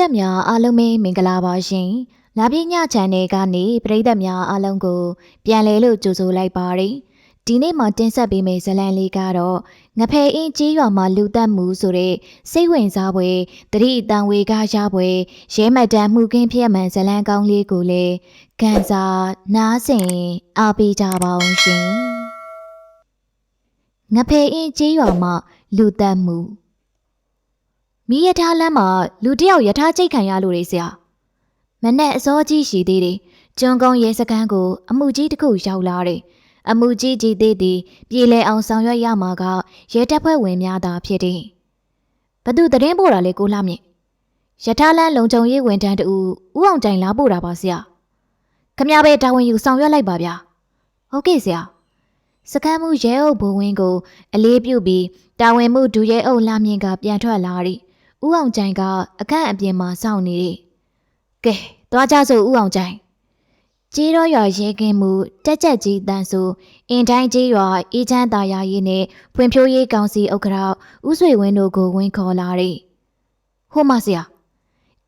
သက်များအားလုံးပဲမင်္ဂလာပါရှင်။လာပြည channel ကနေပရိသတ်များအားလုံးကို ပြန်လဲလို့ကြိုဆိုလိုက်ပါရစေ။ဒီနေ့မှတင်ဆက်ပေးမယ့်ဇာတ်လမ်းလေးကတော့ငဖယ်အင်းကြီးရွာမှာလူသက်မှုဆိုတဲ့စိတ်ဝင်စားပွဲတတိအတန်ဝေကရပွဲရဲမတန်မှုကင်းဖြစ်မှန်ဇာတ်လမ်းကောင်းလေးကိုလည်းကန်စာနားဆင်အားပေးကြပါအောင်ရှင်။ငဖယ်အင်းကြီးရွာမှာလူသက်မှု မိရထားလမ်းမှာလူတစ်ယောက်ယထာချိတ်ခံရလို့လေဆရာမနဲ့အစောကြီးရှိသေးတယ်ကျွန်းကုန်းရဲစခန်းကို အမှုကြီးတစ်ခုရောက်လာတယ်အမှုကြီးကြီးသေးသည်ပြည်လဲအောင်ဆောင်ရွက်ရမှာကရဲတပ်ဖွဲ့ဝင်များသာဖြစ်တယ်ဘသူသတင်းပို့တာလဲကိုလှမြင့်ယထာလမ်းလုံခြုံရေးဝန်ထမ်းတူဦးအောင်ကြိုင်လာပို့တာပါဆရာခမရပဲတာဝန်ယူဆောင်ရွက်လိုက်ပါဗျာဟုတ်ကဲ့ဆရာစခန်းမှုရဲအုပ်ဘုံဝင်းကို အလေးပြုပြီးတာဝန်မှုဒူရဲအုပ်လှမြင့်ကပြန်ထွက်လာသည် ဦးအောင်ကြိုင်ကအခန့်အပြင်မှာစောင့်နေတယ်။ကဲသွားကြစို့ဦးအောင်ကြိုင်။ကြေးရောရွာရဲကင်းမှုတက်ကြက်ကြီးတန်းစုအင်တိုင်းကြေးရွာအေးချမ်းသာယာရေးနဲ့ဖွံ့ဖြိုးရေးကောင်စီဥက္ကဋ္ဌဦးဆွေဝင်းတို့ကိုဝင်ခေါ်လာတယ်။ဟိုမဆရာ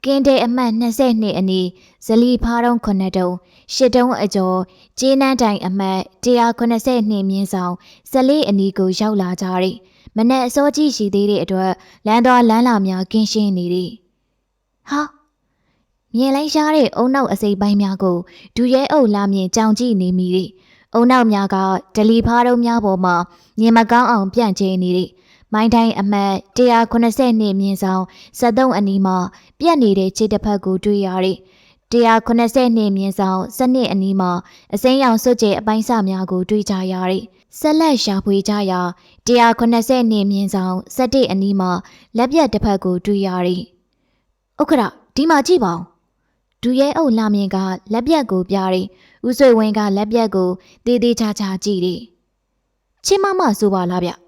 ကင်းတဲ့အမှတ်22အနီးဇလီဖားတုံး9တုံး10တုံးအကျော်ကျေးနန်းတိုင်အမှတ်182မြင်းဆောင်ဇလေးအနီးကိုရောက်လာကြတယ်။ မနဲ့အစောကြီးရှိသေးတဲ့အတွက်လမ်းသွားလမ်းလာများကင်းရှင်းနေသည်ဟာမြင်လိုက်ရှားတဲ့အုံနောက်အစိပ်ပိုင်းများကိုဒူရဲအုပ်လာမြင်ကြောင်ကြည့်နေမိသည်အုံနောက်များကဒလီဖားတုံးများပေါ်မှာမြင်မကောင်းအောင်ပြန့်ကျဲနေသည်မိုင်းတိုင်းအမှတ်180မြင်းဆောင်73အနီးမှာပြက်နေတဲ့ခြေတစ်ဖက်ကိုတွေ့ရသည် 180မြင်းဆောင်စနစ်အနီးမှာအစိမ်းရောင်စွတ်ကျဲအပိုင်းစများကိုတွေ့ကြရသည်ဆက်လက်ရှာဖွေကြရာ180နေမြင်းဆောင်17အနီးမှာလက်ပြတ်တစ်ဖက်ကိုတွေ့ရသည်။ဥက္ခရဒီမှာကြည့်ပါဦး။ဒူရဲအုပ်လာမြင်ကလက်ပြတ်ကိုပြသည်။ဦးဆွေဝင်းကလက်ပြတ်ကိုတေးသေးချာချာကြည့်သည်။ချင်းမမဆိုပါလားဗျ။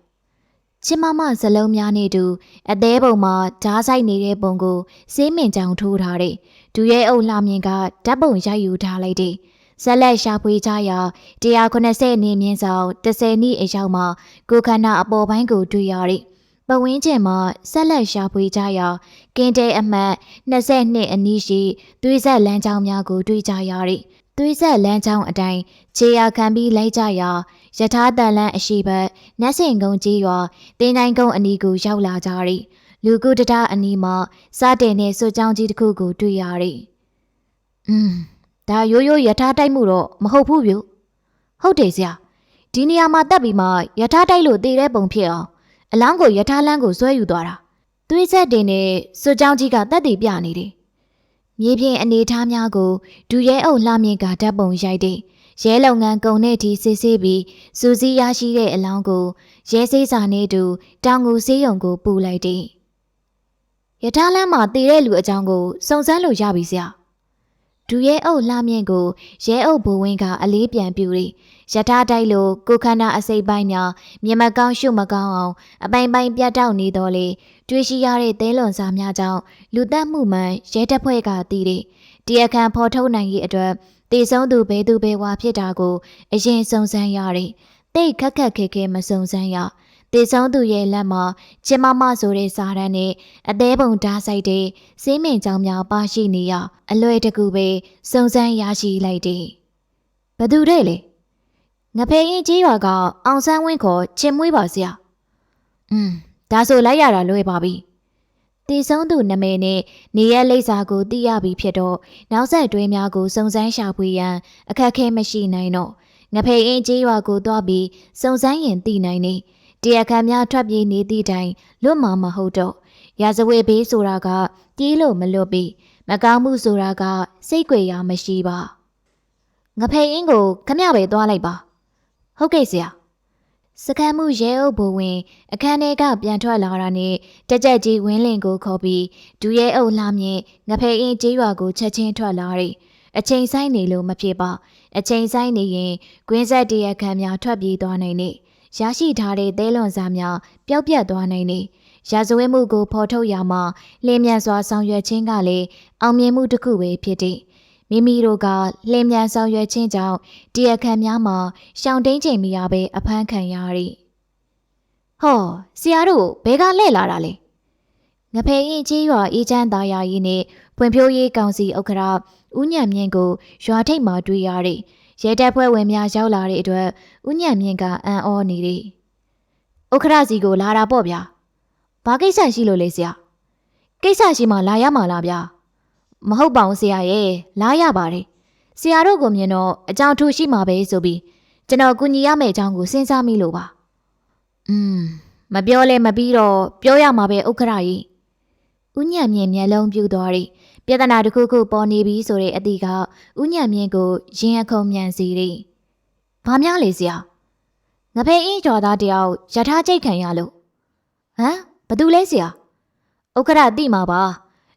ချင်းမမဇလုံးများနေတူအသေးပုံမှာဓားဆိုင်နေတဲ့ပုံကိုစေးမင်ကြောင်ထိုးထားတဲ့ဒူရဲအုပ်လာမြင်ကဓာတ်ပုံရိုက်ယူထားလိုက်သည်။ဇက်လက်ရှာဖွေကြရာ190နေမြင့်ဆောင်30နှစ်အရောက်မှာကိုခန္ဓာအပေါ်ပိုင်းကိုတွေ့ရသည်။ပဝင်းကျင်မှာဆက်လက်ရှာဖွေကြရာကင်းတဲအမှတ်22အနီးရှိသွေးဆက်လမ်းကြောင်းများကိုတွေ့ကြရသည်။ သွေးဆက်လမ်းကြောင်းအတိုင်းခြေရာခံပြီးလိုက်ကြရာယထာတန်လန်းအရှိဘက်နတ်စင်ကုန်းကြီးရွာတင်းတိုင်းကုန်းအနီးကိုရောက်လာကြသည်။လူကုတတအနီးမှာစတင်တဲ့စွကြောင်းကြီးတစ်ခုကိုတွေ့ရသည်။อืมဒါရိုးရိုးယထာတိုက်မှုတော့မဟုတ်ဘူးဗျဟုတ်တယ်ဆရာဒီနေရာမှာတက်ပြီးမှယထာတိုက်လို့တည်တဲ့ပုံဖြစ်အောင်အလောင်းကိုယထာလန်းကိုဆွဲယူသွားတာသွေးဆက်တင်နဲ့စွကြောင်းကြီးကတက်တည်ပြနေတယ် မြေပြင်အနေထားများကိုဒူရဲအုပ်လှမြင့်ကဓာတ်ပုံရိုက်တဲ့ရဲလုပ်ငန်းကုံနဲ့ဒီစစ်ဆေးပြီးစူစီးရရှိတဲ့အလောင်းကိုရဲစေးစာနဲ့တူတောင်ငူစေးရုံကိုပူလိုက်တဲ့ယထာလန်းမှာတည်တဲ့လူအကြောင်းကိုစုံစမ်းလို့ရပြီဆရာဒူရဲအုပ်လှမြင့်ကိုရဲအုပ်ဘိုးဝင်းကအလေးပြန်ပြူရီရထားတိုက်လိုကိုခန္ဓာအစိပ်ပိုင်းများမြမကောင်းရှုမကောင်းအောင်အပိုင်ပိုင်ပြတ်တောက်နေတော့လေ တွေးရှိရတဲ့သဲလွန်စာများကြောင့်လူသက်မှုမှန်ရဲတပ်ဖွဲ့ကတည်တဲ့တရားခံဖော်ထုတ်နိုင်ရေးအတွက်တည်ဆုံးသူဘဲသူဘဲဝါဖြစ်တာကိုအရင်စုံစမ်းရတယ်တိတ်ခက်ခက်ခဲခဲမစုံစမ်းရတည်ဆုံးသူရဲ့လက်မှာချင်မမဆိုတဲ့စာတန်းနဲ့အသေးပုံဓာတ်ဆိုင်တဲ့စင်းမင်ကြောင်များပါရှိနေရအလွယ်တကူပဲစုံစမ်းရရှိလိုက်တယ်ဘသူတဲ့လေငဖေးရင်ကြီးရွာကအောင်ဆန်းဝင်းခေါ်ချင်မွေးပါဆရာอืม ဒါဆိုလိုက်ရတာလွယ်ပါပြီတည်ဆုံးသူနာမည်နဲ့နေရလိပ်စာကိုသိရပြီဖြစ်တော့နောက်ဆက်တွဲများကိုစုံစမ်းရှာဖွေရန်အခက်အခဲမရှိနိုင်တော့ငဖေးအင်းကြီးရွာကိုသွားပြီးစုံစမ်းရင်သိနိုင်နေတရားခံများထွက်ပြေးနေသည့်တိုင်လွတ်မှာမဟုတ်တော့ရာဇဝေဘေးဆိုတာကတီးလို့မလွတ်ပြီးမကောင်းမှုဆိုတာကစိတ်ကြွေရမရှိပါငဖေးအင်းကိုခမရပဲသွားလိုက်ပါဟုတ်ကဲ့ဆရာ စကမ်းမှုရဲအုပ်ဘဝင် အခန်းထဲကပြန်ထွက်လာတာနဲ့တကြက်ကြီးဝင်းလင်ကိုခေါ်ပြီးဒူရဲအုပ်လှမြင့်ငဖေးအင်းကျေးရွာကိုချက်ချင်းထွက်လာတယ်အချိန်ဆိုင်နေလို့မဖြစ်ပါအချိန်ဆိုင်နေရင်ကွင်းဆက်တရခံများထွက်ပြေးသွားနိုင်နေရရှိထားတဲ့သဲလွန်စားများပျောက်ပြတ်သွားနိုင်နေရာဇဝဲမှုကိုဖော်ထုတ်ရမှာလင်းမြန်စွာဆောင်ရွက်ခြင်းကလည်းအောင်မြင်မှုတစ်ခုပဲဖြစ်တဲ့ မိမိတို့ကလင်းမြန်ဆောင်ရွက်ခြင်းကြောင့်တရားခံများမှာရှောင်တိန်ချိန်မရဘဲအဖမ်းခံရသည်ဟောဆရာတို့ဘဲကလဲ့လာတာလဲငငဖဲရင်ကြီးရွာအေးချမ်းသားယာရီနဲ့ဖွံ့ဖြိုးရေးကောင်စီဥက္ကဋ္ဌဦးညံမြင့်ကိုရွာထိပ်မှာတွေ့ရတဲ့ရဲတပ်ဖွဲ့ဝင်များရောက်လာတဲ့အတွက်ဦးညံမြင့်ကအံ့ဩနေတယ်ဥက္ကဋ္ဌစီကိုလာတာပေါ့ဗျာဘာကိစ္စရှိလို့လဲဆရာကိစ္စရှိမှလာရမှာလားဗျာ မဟုတ်ပါဘူးဆရာရဲ့လာရပါတယ်ဆရာတို့ကိုမြင်တော့အကြောင်းထူရှိမှာပဲဆိုပြီးကျွန်တော်ကူညီရမယ့်အကြောင်းကိုစဉ်းစားမိလို့ပါอืมမပြောလဲမပြီးတော့ပြောရမှာပဲဥက္ကဋ္ဌကြီးဦးညံမြင့်မျက်လုံးပြူသွားတယ်ပြဿနာတစ်ခုခုပေါ်နေပြီဆိုတဲ့အသည့်ကဦးညံမြင့်ကိုရင်အခုံမြန်စီတယ်ဘာများလဲဆရာငဖဲအင်းကျော်သားတယောက်ရထားကြိတ်ခံရလို့ဟမ်ဘသူလဲဆရာဥက္ကဋ္ဌတိမှာပါ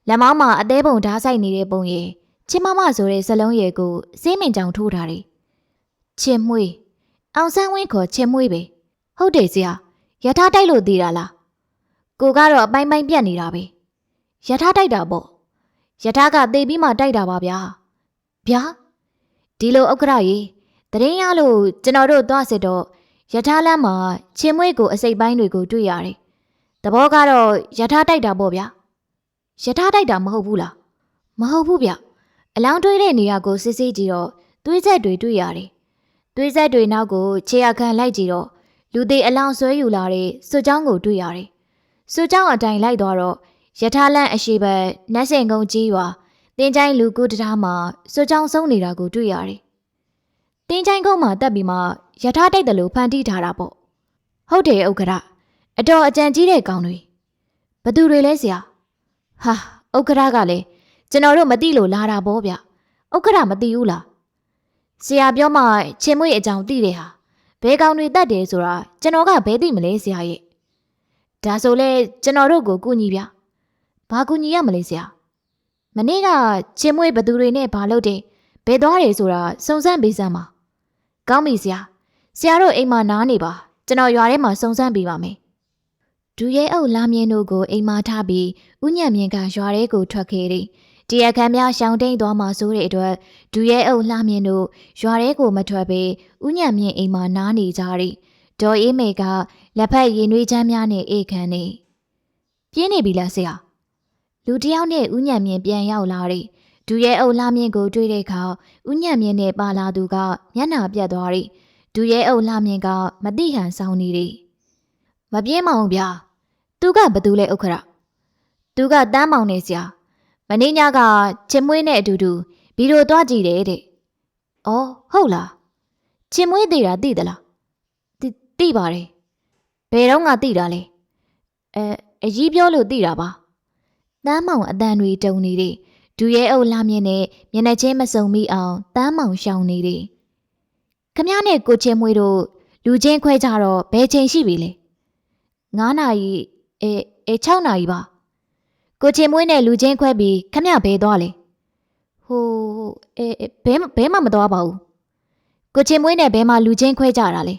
လက်မောင်းမှာအသေးပုံဓာတ်ဆိုင်နေတဲ့ပုံရည်ချင်းမမဆိုတဲ့ဇလုံးရည်ကိုစေးမင်ကြောင်ထိုးထားတယ်ချင်းမွေးအောင်ဆန်းဝင်းခေါ်ချင်းမွေးပဲဟုတ်တယ်ဆရာရထားတိုက်လို့သေးတာလားကိုကတော့အပိုင်းပိုင်းပြတ်နေတာပဲရထားတိုက်တာပေါ့ရထားကသေပြီးမှတိုက်တာပါဗျာဗျာဒီလိုဥက္ကဋ္ဌကြီးတရင်ရလို့ကျွန်တော်တို့သွားစစ်တော့ရထားလမ်းမှာချင်းမွေးကိုအစိပ်ပိုင်းတွေကိုတွေ့ရတယ်တဘောကတော့ရထားတိုက်တာပေါ့ဗျာ ရထားတိုက်တာမဟုတ်ဘူးလားမဟုတ်ဘူးဗျအလောင်းတွေးတဲ့နေရာကိုစစ်စစ်ကြည့်တော့သွေးဆက်တွေတွေ့ရတယ်သွေးဆက်တွေနောက်ကိုခြေအခန့်လိုက်ကြည့်တော့လူသေးအလောင်းဆွဲယူလာတဲ့စွကြောင်းကိုတွေ့ရတယ်။စွကြောင်းအတိုင်းလိုက်သွားတော့ရထားလန့်အရှိဘက်နတ်စင်ကုန်းကြီးရွာတင်းချိုင်းလူကူတထားမှာစွကြောင်းဆုံးနေတာကိုတွေ့ရတယ်။တင်းချိုင်းကုန်းမှာတက်ပြီးမှရထားတိုက်တယ်လို့ဖန်တီးထားတာပေါ့။ဟုတ်တယ်ဥက္ကရာအတော်အကြံကြီးတဲ့ကောင်တွေဘသူတွေလဲဆရာ။ ဟာဥက္ကရာကလည်းကျွန်တော်တို့မသိလို့လာတာပေါ့ဗျ။ဥက္ကရာမသိဘူးလား။ဆရာပြောမှချင်းမွေးအကြောင်းသိတယ်ဟာဘဲကောင်တွေတတ်တယ်ဆိုတာကျွန်တော်ကဘဲသိမလဲဆရာရဲ့ဒါဆိုလဲကျွန်တော်တို့ကိုကူညီဗျဘာကူညီရမလဲဆရာမနေ့ကချင်းမွေးဘသူတွေနဲ့ဘာလုပ်တယ်ဘဲသွားတယ်ဆိုတာစုံစမ်းပေးစမ်းပါကောင်းပြီဆရာဆရာတို့အိမ်မှာနားနေပါကျွန်တော်ရွာထဲမှာစုံစမ်းပေးပါမယ် ဒူရဲအုပ်လာမြင်တို့ကိုအိမ်မှာထားပြီးဥညံမြင့်ကရွာထဲကိုထွက်ခဲ့တယ်တရားခံများရှောင်းတိန်သွားမှဆိုတဲ့အတွက်ဒူရဲအုပ်လှမြင့်တို့ရွာထဲကိုမထွက်ပေဥညံမြင့်အိမ်မှာနားနေကြတယ်။ဒေါ်အေးမေကလက်ဖက်ရည်နွေးချမ်းများနဲ့အေးခံနေပြင်းနေပြီလားဆရာ။လူတယောက်နဲ့ဥညံမြင့်ပြန်ရောက်လာတယ်။ဒူရဲအုပ်လှမြင့်ကိုတွေ့တဲ့အခါဥညံမြင့်နဲ့ပါလာသူကမျက်နှာပြတ်သွားတယ်။ဒူရဲအုပ်လှမြင့်ကမတိဟန်ဆောင်နေတယ်။မပြင်းမအောင်ဗျာ။ သူကဘသူလဲဥက္ခရ။သူကတန်းမောင်နေဆရာ။မင်းညကချင်မွေးနဲ့အတူတူဗီဒီယိုသွားကြည့်တယ်တဲ့။အော်ဟုတ်လား။ချင်မွေးသေးတာသိသလား။သိသိပါတယ်။ဘယ်တော့မှသိတာလဲ။အဲအကြီးပြောလို့သိတာပါ။တန်းမောင်အတန်တွေတုံနေတဲ့ဒူရဲအုပ်လာမြင့်နဲ့မျက်နှာချင်းမစုံမိအောင်တန်းမောင်ရှောင်နေတယ်။ခမည်းနဲ့ကိုချင်းမွေးတို့လူချင်းခွဲကြတော့ဘယ်ချိန်ရှိပြီလဲ။9နာရီ အဲအဲ6နာရီပါ။ကိုချင်းမွေးနဲ့လူချင်းခွဲပြီးခမည်းဘဲသွားလေ။ဟိုအဲဘဲဘဲမှမသွားပါဘူး။ကိုချင်းမွေးနဲ့ဘဲမှလူချင်းခွဲကြတာလေ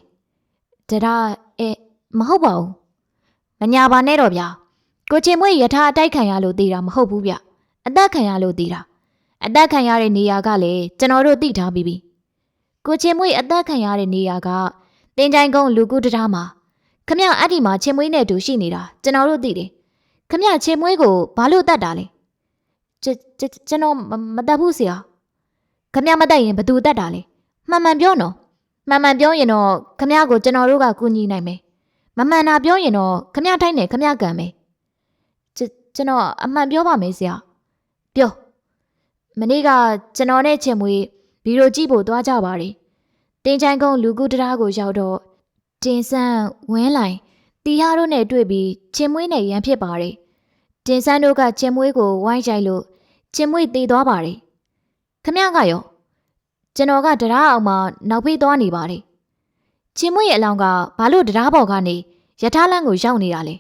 ။ဒါအဲမဟုတ်ပါဘူး။မညာပါနဲ့တော့ဗျာ။ကိုချင်းမွေးယထာအတိုက်ခံရလို့တည်တာမဟုတ်ဘူးဗျ။အသက်ခံရလို့တည်တာ။အသက်ခံရတဲ့နေရာကလည်းကျွန်တော်တို့သိထားပြီးပြီ။ကိုချင်းမွေးအသက်ခံရတဲ့နေရာကတင်ချိုင်ကုန်းလူကူတထားမှာ ခမအဲ့ဒီမှာချင်းမွေးနဲ့တူရှိနေတာကျွန်တော်တို့သိတယ်။ခမချင်းမွေးကိုဘာလို့တတ်တာလဲ။ကျကျကျွန်တော်မတတ်ဘူးဆရာ။ခမမတတ်ရင်ဘသူတတ်တာလဲ။မှန်မှန်ပြောနော်။မှန်မှန်ပြောရင်တော့ခမကိုကျွန်တော်တို့ကကူညီနိုင်မယ်။မမှန်တာပြောရင်တော့ခမထိုင်းနေခမကံမယ်။ကျကျွန်တော်အမှန်ပြောပါမယ်ဆရာ။ပြော။မနေ့ကကျွန်တော်နဲ့ချင်းမွေးဗီဒီယိုကြည့်ဖို့သွားကြပါတယ်။တင်ချိုင်ကုန်းလူကူတရားကိုရောက်တော့ တင်ဆန်းဝင်းလိုက်တီဟာတို့နဲ့တွေ့ပြီးချင်းမွေးနဲ့ရန်ဖြစ်ပါတယ်။တင်ဆန်းတို့ကချင်းမွေးကိုဝိုင်းရိုက်လို့ချင်းမွေးတေသွားပါတယ်။ခမရကရောကျွန်တော်ကတရားအောင်မှနောက်ဖေးသွားနေပါတယ်။ချင်းမွေးရဲ့အလောင်းကဘာလို့တရားပေါ်ကနေရထားလမ်းကိုရောက်နေတာလဲ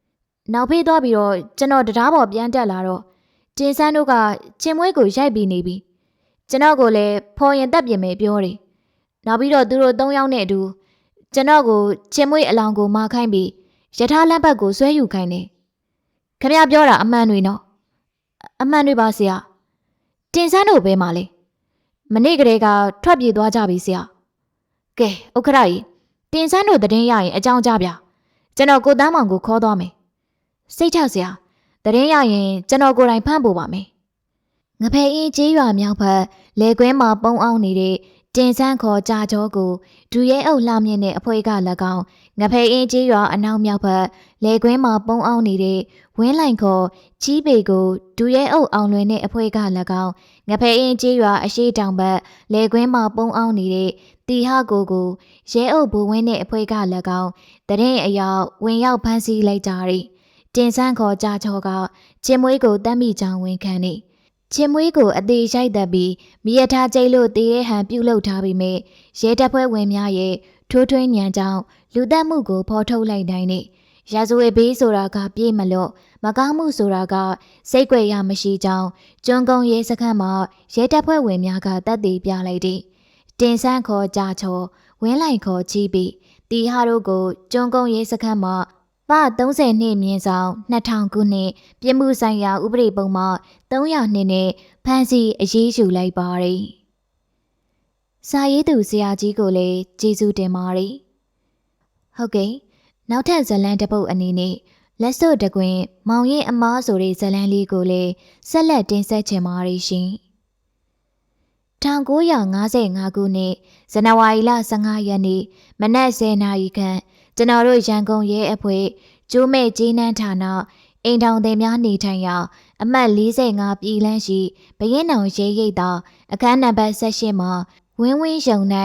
။နောက်ဖေးသွားပြီးတော့ကျွန်တော်တရားပေါ်ပြန်တက်လာတော့တင်ဆန်းတို့ကချင်းမွေးကိုရိုက်ပြီးနေပြီ။ကျွန်တော်ကိုလည်းဖော်ရင်တက်ပြင်မယ်ပြောတယ်။နောက်ပြီးတော့သူတို့၃ယောက်နဲ့အတူ ကျွန်တော်ကိုချင်းမွေးအလောင်းကိုမခိုင်းပြီးယထာလမ်းဘက်ကိုဆွဲယူခိုင်းတယ်။ခမရပြောတာအမှန်တွေနော်။အမှန်တွေပါဆရာ။တင်ဆန်းတို့ပဲမလဲ။မနေ့ကလေးကထွက်ပြေးသွားကြပြီဆရာ။ကဲဥက္ခရကြီးတင်ဆန်းတို့တည်င်းရရင်အကြောင်းကြားဗျာ။ကျွန်တော်ကိုတန်းမောင်ကိုခေါ်သွားမယ်။စိတ်ချဆရာ။တတရင်ရရင်ကျွန်တော်ကိုယ်တိုင်ဖမ်းပို့ပါမယ်ငဖဲအင်းကြီးရွာမြောက်ဘက်လေကွင်းမှာပုံအောင်နေတဲ့ တင်ဆန်းခေါ်ကြာကျောကိုဒူရဲအုပ်လှမြင့်တဲ့အဖွဲက၎င်းငဖဲအင်းကြီးရွာအနောက်မြောက်ဘက်လေကွင်းမှာပုံအောင်နေတဲ့ဝင်းလိုက်ခေါ်ကြီးပေကိုဒူရဲအုပ်အောင်လွင်တဲ့အဖွဲက၎င်းငဖဲအင်းကြီးရွာအရှိတောင်ဘက်လေကွင်းမှာပုံအောင်နေတဲ့တီဟကိုကိုရဲအုပ်ဘူဝင်းတဲ့အဖွဲက၎င်းတရင်အယောက်ဝင်ရောက်ဖမ်းဆီးလိုက်ကြတယ်တင်ဆန်းခေါ်ကြာချောကကျင်မွေးကိုတမ်းမိကြောင်ဝင်ခံနေ ချင်းမွေးကိုအသေးရိုက်သက်ပြီးမိရထားကျိတ်လို့တေးရဲဟန်ပြုတ်လုထားပြီးမြဲရဲတပ်ဖွဲ့ဝင်များရဲ့ထိုးထွင်းညံကြောင့်လူသက်မှုကိုဖော်ထုတ်လိုက်တိုင်းနေရာဇဝေဘေးဆိုတာကပြေးမလို့မကောင်းမှုဆိုတာကစိတ်ကြွယ်ရမရှိကြောင်းကျွန်းကုန်းရဲစခန်းမှာရဲတပ်ဖွဲ့ဝင်များကတပ်တည်ပြလိုက်သည်တင်ဆန်းခေါ်ကြာချောဝင်းလိုက်ခေါ်ချီးပြီးတီဟာတို့ကိုကျွန်းကုန်းရဲစခန်းမှာ ပ30နှစ်မြင်းဆောင်2000ခုနှစ်ပြည်မှုဆိုင်ရာဥပဒေပုံမှ300နှစ်နဲ့ဖမ်းဆီးအရေးယူလိုက်ပါတယ်။စာရေးသူဆရာကြီးကိုလည်းကျေးဇူးတင်ပါတယ်။ဟုတ်ကဲ့နောက်ထပ်ဇတ်လန်တစ်ပုဒ်အနေနဲ့လက်စွပ်တကွင် မောင်ရင်အမားဆိုတဲ့ဇတ်လန်လေးကိုလည်းဆက်လက်တင်ဆက်ချင်ပါတယ်ရှင်။1955ခုနှစ်ဇန်နဝါရီလ15ရက်နေ့မနက်10:00နာရီခန့် ကျွန်တော်တို့ရန်ကုန်ရဲအဖွဲ့ကျိုးမဲ့ကြီးနှန်းဌာနအိမ်ထောင်သည်များနေထိုင်ရာအမှတ်45ပြည်လန်းရှိဘရင်နောင်ရဲရိပ်သာအခန်းနံပါတ်18မှာဝင်းဝင်းရုံ၌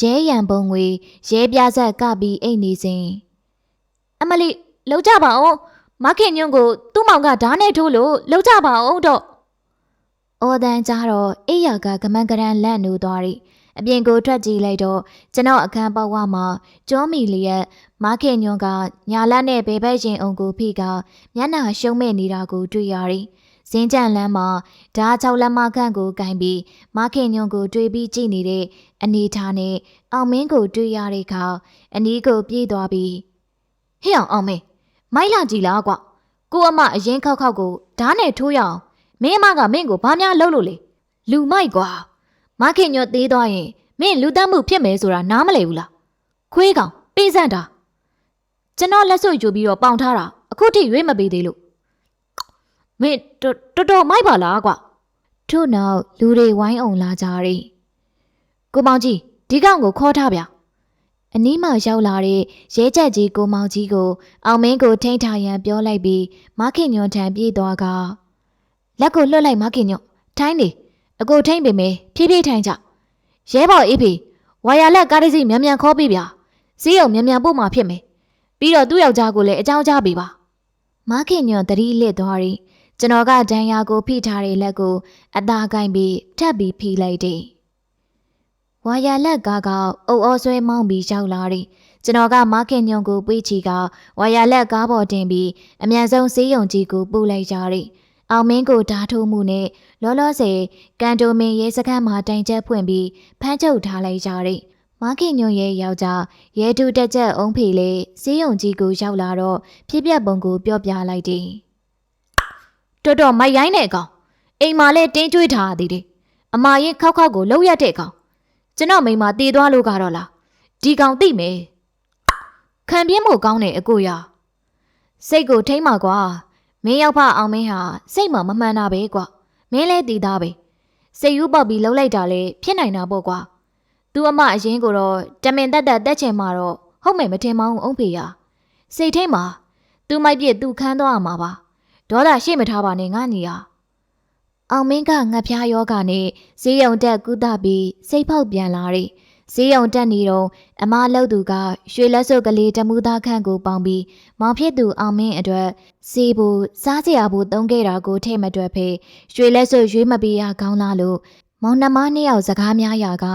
ရဲရန်ပုံငွေရဲပြဆက်ကပြီးအိတ်နေစဉ်အမလီလောက်ကြပါအောင်မခင်ညွန့်ကိုသူ့မောင်ကဓာတ်နဲ့ထိုးလို့လောက်ကြပါအောင်တော့အော်တန်ကြတော့အိယာကကမန်ကရန်လန့်နိုးသွားရီ အပြင်ကိုထွက်ကြည့်လိုက်တော့ကျွန်တော်အခန်းပေါက်ဝမှာကျောမီလျက်မခင်ညွန့်ကညာလက်နဲ့ဘေဘက်ရင်အုံကိုဖိကမျက်နှာရှုံးမဲ့နေတာကိုတွေ့ရရီစင်းကြံလမ်းမှာဓာချောက်လက်မခန့်ကိုကင်ပြီးမခင်ညွန့်ကိုတွေးပြီးကြည့်နေတဲ့အနေထားနဲ့အောင်မင်းကိုတွေ့ရတဲ့အခါအနီးကိုပြေးသွားပြီးဟေ့အောင်အောင်မင်းမိုက်လာကြည့်လားကွကိုအမအရင်ခောက်ခောက်ကိုဓာတ်နဲ့ထိုးရအောင်မင်းအမကမင်းကိုဘာများလုပ်လို့လဲလူမိုက်ကွာ မခင်ညွတ်သေးသွားရင်မင်းလူတက်မှုဖြစ်မယ်ဆိုတာနားမလည်ဘူးလားခွေးကောင်ပေးစမ်းတာကျွန်တော်လက်စွပ်ယူပြီးတော့ပေါင်ထားတာအခုထိရွေးမပေးသေးလို့မင်းတော်တော်တော်မိုက်ပါလားကွထို့နောက်လူတွေဝိုင်းအောင်လာကြတယ်ကိုမောင်ကြီးဒီကောင်ကိုခေါ်ထားဗျအနီးမှရောက်လာတဲ့ရဲချက်ကြီးကိုမောင်ကြီးကိုအောင်မင်းကိုထိန်းထားရန်ပြောလိုက်ပြီးမခင်ညွန့်ထံပြေးသွားကလက်ကိုလွတ်လိုက်မခင်ညွန့်ထိုင်းနေ အကိုထိမ့်ပေမယ်ဖြည်းဖြည်းထိုင်ကြရဲဘော်အေးဖေဝါယာလက်ကားတစ်စီးမြန်မြန်ခေါ်ပေးဗျာစီးအောင်မြန်မြန်ပို့မှဖြစ်မယ်ပြီးတော့သူ့ယောက်ျားကိုလည်းအကြောင်းကြားပေးပါမခင်ညွန့်တတိလစ်သွားရီကျွန်တော်ကဒဏ်ရာကိုဖိထားတဲ့လက်ကိုအသာကင်ပြီးထပ်ပြီးဖိလိုက်တယ်ဝါယာလက်ကားကအုပ်အောဆွဲမောင်းပြီးရောက်လာရီကျွန်တော်ကမခင်ညွန့်ကိုပွေးချီကဝါယာလက်ကားပေါ်တင်ပြီးအမြန်ဆုံးစေးရုံကြီးကိုပို့လိုက်ကြရီ အောင်မင်းကိုဓာထိုးမှုနဲ့လောလောဆယ်ကန်တိုမင်ရဲစခန်းမှာတိုင်ချက်ဖွင့်ပြီးဖမ်းချုပ်ထားလိုက်ကြတဲ့မခင်ညွန့်ရဲ့ယောက်ျားရဲတူတက်ချက်အုံးဖေလေစီးရုံကြီးကိုရောက်လာတော့ဖြစ်ပျက်ပုံကိုပြောပြလိုက်တယ်တော်တော်မိုက်ရိုင်းတဲ့ကောင်အိမ်မှာလဲတင်းကျွေးထားသေးတယ်အမာရင်ခောက်ခောက်ကိုလှုပ်ရတဲ့ကောင်ကျွန်တော်မိမတည်သွားလို့ကတော့လားဒီကောင်သိမယ်ခံပြင်းမို့ကောင်းတယ်အကိုရစိတ်ကိုထိမ့်ပါကွာ မင်းရောက်ဖအောင်မင်းဟာစိတ်မမမှန်တာပဲကွာမင်းလဲတည်သားပဲစိတ်ယူပေါက်ပြီးလှုပ်လိုက်တာလေဖြစ်နိုင်တာပေါ့ကွာသူအမအရင်ကိုတော့တမင်တက်တက်တက်ချင်မှာတော့ဟုတ်မယ်မထင်မောင်းအုံးဖေရစိတ်ထိတ်မှာသူမိုက်ပြစ်သူခန်းသွားမှာပါဒေါသရှိမထားပါနဲ့ငါညီယာအောင်မင်းကငှက်ဖျားယောဂနဲ့ဈေးရုံတက်ကုသပြီးစိတ်ဖောက်ပြန်လာတဲ့ ဈေးရုံတက်နေတော့အမလှုပ်သူကရွှေလက်စုပ်ကလေးတမူသားခန့်ကိုပေါင်ပြီးမောင်ဖြစ်သူအောင်မင်းအတွက်စီဘူးစားစရာဘူးသုံးခဲ့တာကိုထဲ့မတွက်ဖေရွှေလက်စုပ်ရွေးမပေးရကောင်းလားလို့မောင်နှမနှစ်ယောက်စကားများရာက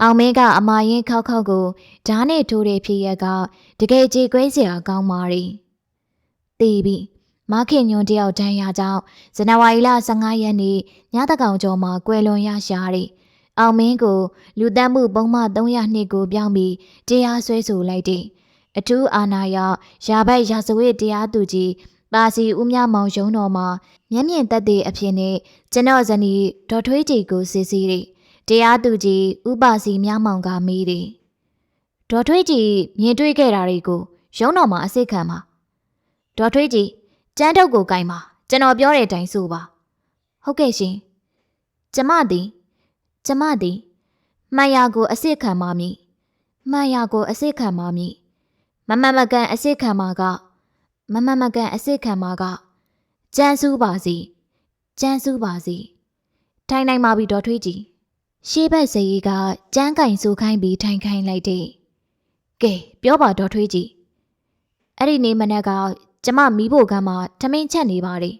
အောင်မင်းကအမရင်ခောက်ခောက်ကိုဓားနဲ့ထိုးတဲ့ဖြစ်ရကတကယ်ကြေကွဲစရာကောင်းပါရီတီးပြီးမခင်ညွန်တယောက်တန်းရကြောင်းဇန်နဝါရီလ15ရက်နေ့ညတကောင်ကျော်မှာကွယ်လွန်ရရှာရီ အောင်မင်းကိုလူတတ်မှုပုံမှ302ကိုပြောင်းပြီးတရားစွဲဆိုလိုက်တဲ့အထူးအာဏာရရာဘက်ရာဇဝတ်တရားသူကြီးပါစီဦးမြမောင်ရုံးတော်မှာမျက်မြင်သက်သေအဖြစ်နဲ့ကျွန်တော်ဇနီးဒေါ်ထွေးကြည်ကိုစစ်ဆေးတယ်တရားသူကြီးဥပါစီမြမောင်ကမေးတယ်ဒေါ်ထွေးကြည်မြင်တွေ့ခဲ့တာတွေကိုရုံးတော်မှာအစစ်ခံပါဒေါ်ထွေးကြည်ကျန်းတုပ်ကိုကင်ပါကျွန်တော်ပြောတဲ့အတိုင်းဆိုပါဟုတ်ကဲ့ရှင်ကျမသည် ကျမသည်မှန်ရာကိုအစ်စ်ခံပါမည်မှန်ရာကိုအစ်စ်ခံပါမည်မမမကန်အစ်စ်ခံပါကမမမကန်အစ်စ်ခံပါကကြမ်းစူးပါစီကြမ်းစူးပါစီထိုင်နိုင်ပါပြီတော်ထွေးကြီးရှေးဘက်စရီကကြမ်းကင်ဆိုခိုင်းပြီးထိုင်ခိုင်းလိုက်တဲ့ကဲပြောပါတော်ထွေးကြီးအဲ့ဒီနေ့မနက်ကကျမမီးဖို့ကမ်းမှာထမင်းချက်နေပါတယ်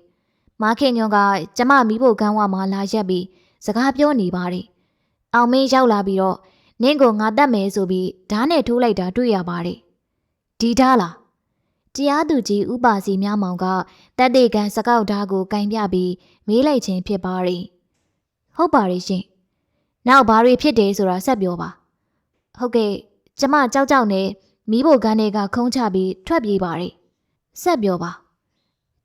မားခင်ညွန်ကကျမမီးဖို့ကမ်းဝမှာလာရက်ပြီးစကားပြောနေပါတယ် အောင်မင်းရောက်လာပြီးတော့နင့်ကိုငါတတ်မယ်ဆိုပြီးဓာတ်နဲ့ထိုးလိုက်တာတွေ့ရပါတယ်ဒီဓာတ်လားတရားသူကြီးဥပါစီမြမောင်ကတက်တေကန်စကောက်ဓာတ်ကိုကင်ပြပြီးမေးလိုက်ခြင်းဖြစ်ပါတယ်ဟုတ်ပါတယ်ရှင်နောက်ဘာတွေဖြစ်တယ်ဆိုတာဆက်ပြောပါဟုတ်ကဲ့ကျမကြောက်ကြောက်နဲ့မီးဖို့ကန်းတွေကခုံးချပြီးထွက်ပြေးပါတယ်ဆက်ပြောပါ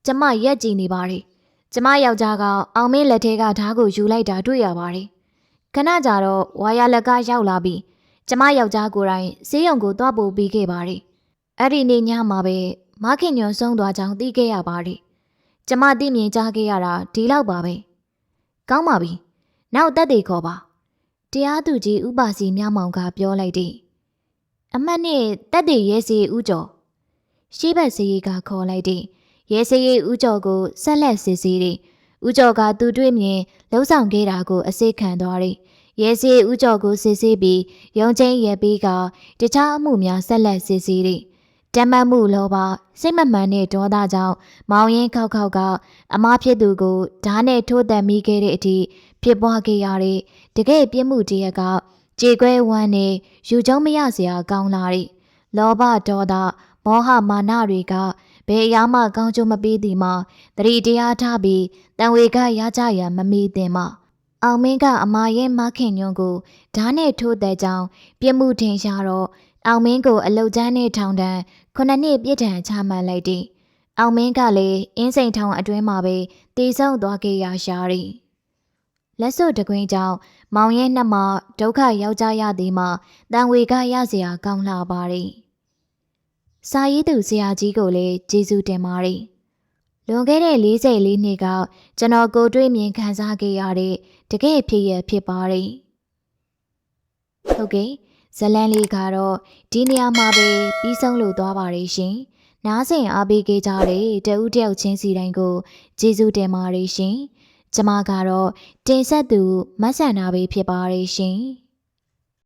ကျမရက်ကြည့်နေပါတယ်ကျမယောက်ျားကအောင်မင်းလက်ထဲကဓာတ်ကိုယူလိုက်တာတွေ့ရပါတယ် ခဏကြာတော့ဝါယာလက်ကရောက်လာပြီးကျမယောက်ျားကိုယ်တိုင်ဆေးရုံကိုတွားပို့ပြီးခဲ့ပါတယ်အဲ့ဒီနေ့ညမှာပဲမခင်ညွန်ဆုံးသွားကြောင်းသိခဲ့ရပါတယ်ကျမသိမြင်ကြားခဲ့ရတာဒီလောက်ပါပဲကောင်းပါပြီနောက်တက်တွေခေါ်ပါတရားသူကြီးဥပါစီမြမောင်ကပြောလိုက်တယ်အမတ်နဲ့တက်တွေရဲစီဥကျော်ရှေးဘက်စီကခေါ်လိုက်တယ်ရဲစီဥကျော်ကိုဆက်လက်စစ်ဆေးတယ် ဥကျော်ကသူတွေ့မြင်လှုပ်ဆောင်ခဲ့တာကိုအစိတ်ခံသွားတယ်ရဲစီဥကျော်ကိုစစ်ဆေးပြီးရုံချင်းရဲပြီးကတခြားအမှုများဆက်လက်စစ်ဆေးတယ်တမတ်မှုလောဘစိတ်မမှန်တဲ့ဒေါသကြောင့်မောင်ရင်ခောက်ခောက်ကအမားဖြစ်သူကိုဓာတ်နဲ့ထိုးတက်မိခဲ့တဲ့အထိဖြစ်ပွားခဲ့ရတဲ့တကယ်ပြစ်မှုတရက်ကကြေခွဲဝမ်းနဲ့ယူကျုံမရစရာကောင်းလာတဲ့လောဘဒေါသမောဟမာနတွေက ဘယ်အရာမှကောင်းကျိုးမပေးသည်မှာတတိတရားထားပြီးတန်ဝေကရကြရန်မမီသင်မှာအောင်မင်းကအမာရဲ့မခင်ညွန့်ကိုဓာတ်နဲ့ထိုးတဲ့ကြောင်းပြစ်မှုထင်ရှားတော့အောင်မင်းကိုအလုတ်ကျန်းနဲ့ထောင်ဒဏ်ခုနှစ်နှစ်ပြစ်ဒဏ်ချမှတ်လိုက်သည်။အောင်မင်းကလည်းအင်းစိန်ထောင်အတွင်းမှာပဲတည်ဆုံသွားခဲ့ရရှာသည်။လက်စွပ်တကွင်းကြောင့်မောင်ရဲ့နှမဒုက္ခရောက်ကြရသည်မှာတန်ဝေကရเสียကောင်းလာပါသည်။ စာရေးသူဆရာကြီးကိုလည်းကျေးဇူးတင်ပါတယ်။လွန်ခဲ့တဲ့44နှစ်ကကျွန်တော်ကိုတွေ့မြင်ခံစားခဲ့ရတဲ့တကယ်ဖြစ်ရဖြစ်ပါတယ်။ဟုတ်ကဲ့ဇလန်လေးကတော့ဒီနေရာမှာပဲပြီးဆုံးလို့သွားပါရရှင်။နားဆင်အားပေးခဲ့ကြတဲ့တဦးတယောက်ချင်းစီတိုင်းကိုကျေးဇူးတင်ပါတယ်ရှင်။ကျမကတော့တင်ဆက်သူမဆန္ဒပဲဖြစ်ပါရရှင်။